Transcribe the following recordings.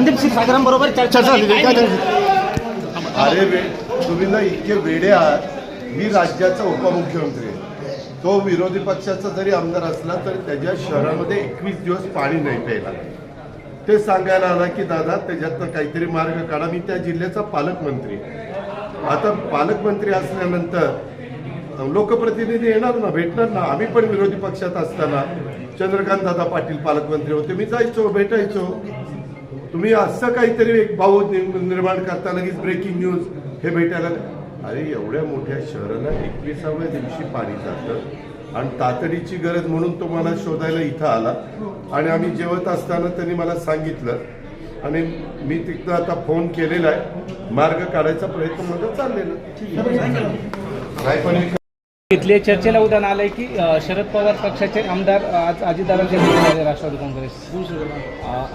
संदीप क्षीरसागरांबरोबर चर्चा चर्चा झाली. काय? अरे वे तुम्ही ना इतके वेडे आहात. मी राज्याचा उपमुख्यमंत्री आहे. तो विरोधी पक्षाचा जरी आमदार असला तरी त्याच्या शहरामध्ये एकवीस दिवस पाणी नाही प्यायला. ते सांगायला आला की दादा त्याच्यातनं काहीतरी मार्ग काढा. मी त्या जिल्ह्याचा पालकमंत्री. आता पालकमंत्री असल्यानंतर लोकप्रतिनिधी येणार ना भेटणार ना? आम्ही पण विरोधी पक्षात असताना चंद्रकांत दादा पाटील पालकमंत्री होते. मी जायचो भेटायचो. तुम्ही असं काहीतरी एक भाऊ निर्माण करता लगेच ब्रेकिंग न्यूज हे भेटायला अरे एवढ्या मोठ्या शहराला एकविसाव्या दिवशी पाणी जातं आणि तातडीची गरज म्हणून तो मला शोधायला इथं आला. आणि आम्ही जेवत असताना त्यांनी मला सांगितलं. आणि मी तिथं आता फोन केलेला आहे. मार्ग काढायचा प्रयत्न माझा चाललेला. नाही पण इथले चर्चेला उदाहरण आलंय की शरद पवार पक्षाचे आमदार आज अजितदादांच्या भेटीला राष्ट्रवादी काँग्रेस.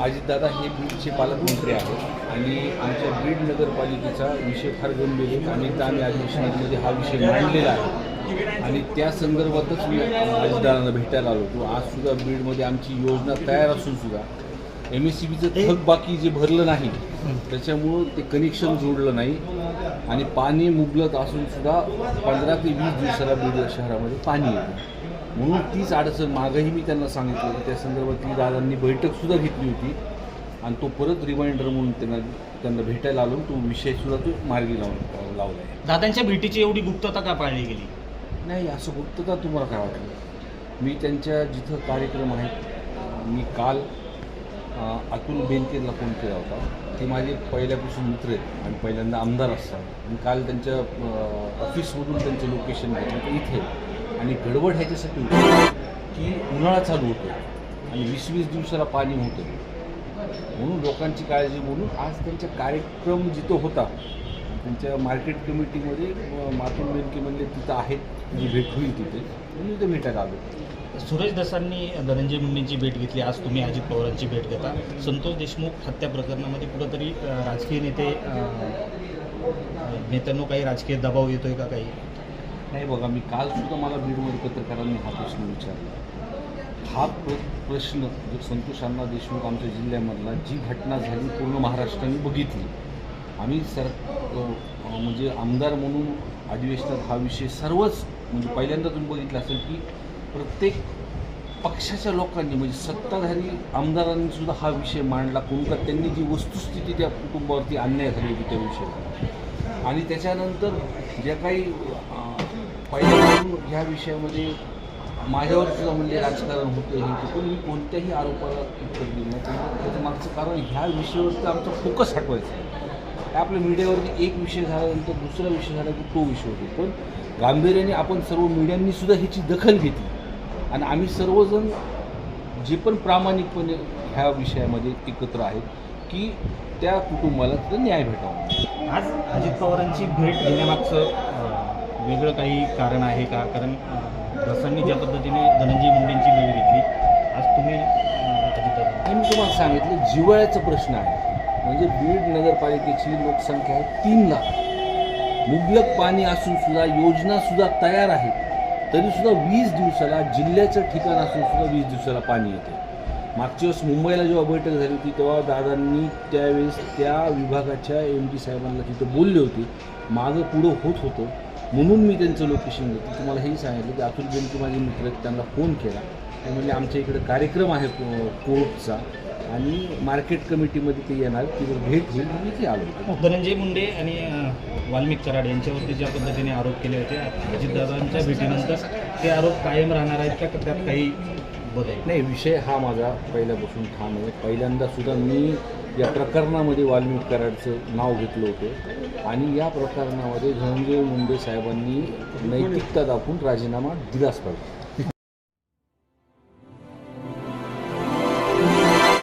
अजितदादा हे बीडचे पालकमंत्री आहेत आणि आमच्या बीड नगरपालिकेचा विषय फार गंभीर आहे अनेकदा आम्ही अधिवेशनामध्ये हा विषय मांडलेला आहे. आणि त्या संदर्भातच मी अजितदादांना भेटायला आलो होतो. आज सुद्धा बीडमध्ये आमची योजना तयार असून सुद्धा एम एस सी बीचं थक बाकी जे भरलं नाही त्याच्यामुळं ते कनेक्शन जोडलं नाही. आणि पाणी मुबलक असून सुद्धा पंधरा ते वीस दिवसाला बीड शहरामध्ये पाणी येतं. म्हणून तीच अडचण मागही मी त्यांना सांगितलं की त्या संदर्भात ती दादांनी बैठकसुद्धा घेतली होती. आणि तो परत रिमाइंडर म्हणून त्यांना त्यांना भेटायला आलो. तो विषयसुद्धा तो मार्गी लावून लावला आहे. दादांच्या भेटीची एवढी गुप्तता का पाळली गेली? नाही असं गुप्तता तुम्हाला काय वाटलं? मी त्यांच्या जिथं कार्यक्रम आहेत मी काल अतुल बेनकेला फोन केला होता. ते माझे पहिल्यापासून मित्र आहेत आणि पहिल्यांदा आमदार असतात. आणि काल त्यांच्या ऑफिसमधून त्यांचं लोकेशन घेतलं तर इथे आणि गडबड ह्याच्यासाठी होती की उन्हाळा चालू होतो आणि वीस वीस दिवसाला पाणी होतं म्हणून लोकांची काळजी म्हणून आज त्यांचा कार्यक्रम जिथं होता त्यांच्या मार्केट कमिटीमध्ये मातुल मातूर बेनके तिथं आहेत. म्हणजे जी भेट होईल तिथे. म्हणून ते भेटायला आलो. सुरेश दसांनी धनंजय मुंडेंची भेट घेतली. आज तुम्ही अजित पवारांची भेट घेता. संतोष देशमुख हत्या प्रकरणामध्ये कुठंतरी राजकीय नेते नेत्यांना नेत्यांनो काही राजकीय दबाव येतोय का काही? नाही बघा मी काल सुद्धा मला बीडमध्ये पत्रकारांनी हा प्रश्न विचारला. हा प्र प्रश्न जो संतोष अण्णा देशमुख आमच्या जिल्ह्यामधला जी घटना झाली पूर्ण महाराष्ट्राने बघितली. आम्ही सर म्हणजे आमदार म्हणून अधिवेशनात हा विषय सर्वच म्हणजे पहिल्यांदा तुम्ही बघितला असेल की प्रत्येक पक्षाच्या लोकांनी म्हणजे सत्ताधारी आमदारांनी सुद्धा हा विषय मांडला. कोण का त्यांनी जी वस्तुस्थिती त्या कुटुंबावरती अन्याय झाली होती त्या विषयावर. आणि त्याच्यानंतर ज्या काही पहिल्यापासून ह्या विषयामध्ये माझ्यावर सुद्धा म्हणजे राजकारण होतं हे ते पण मी कोणत्याही आरोपाला उत्तर दिलं नाही त्याचं मागचं कारण ह्या विषयावरती आमचा फोकस हटवायचा आहे. आपल्या मीडियावरती एक विषय झाल्यानंतर दुसरा विषय झाला की तो विषय होतो. पण गांभीर्याने आपण सर्व मीडियांनी सुद्धा ह्याची दखल घेतली. आणि आम्ही सर्वजण जे पण प्रामाणिकपणे ह्या विषयामध्ये एकत्र आहेत की त्या कुटुंबाला तिथं न्याय भेटावा. आज अजित पवारांची भेट घेण्यामागचं वेगळं काही कारण आहे का? कारण अ, दसांनी ज्या पद्धतीने धनंजय मुंडेंची भेट घेतली आज तुम्ही मी तुम्हाला सांगितलं जिवाळ्याचा प्रश्न आहे म्हणजे बीड नगरपालिकेची लोकसंख्या आहे तीन लाख मुबलक पाणी असून सुद्धा योजना सुद्धा तयार आहे. तरीसुद्धा वीस दिवसाला जिल्ह्याचं ठिकाण असून सुद्धा वीस दिवसाला पाणी येते. मागच्या वेळेस मुंबईला जेव्हा बैठक झाली होती तेव्हा दादांनी त्यावेळेस त्या विभागाच्या एम डी साहेबांना तिथं बोलले होते मागं पुढं होत होतं. म्हणून मी त्यांचं लोकेशन घेतलं. तुम्हाला हेही सांगितलं की अतुल जयंती माझे मित्र आहेत त्यांना फोन केला. ते म्हणजे आमच्या इकडे कार्यक्रम आहे को- कोर्टचा आणि मार्केट कमिटीमध्ये ते येणार तिथं भेट होईल. मी ते आलो धनंजय मुंडे आणि वाल्मिक कराड यांच्यावरती ज्या पद्धतीने आरोप केले होते अजितदादांच्या भेटीनंतर ते आरोप कायम राहणार आहेत का? त्यात काही बदल नाही विषय हा माझा पहिल्यापासून ठाम आहे. पहिल्यांदा सुद्धा मी या प्रकरणामध्ये वाल्मिक कराडचं नाव घेतलं होतं. आणि या प्रकरणामध्ये धनंजय मुंडे साहेबांनी नैतिकता दाखवून राजीनामा दिलाच पाहिजे.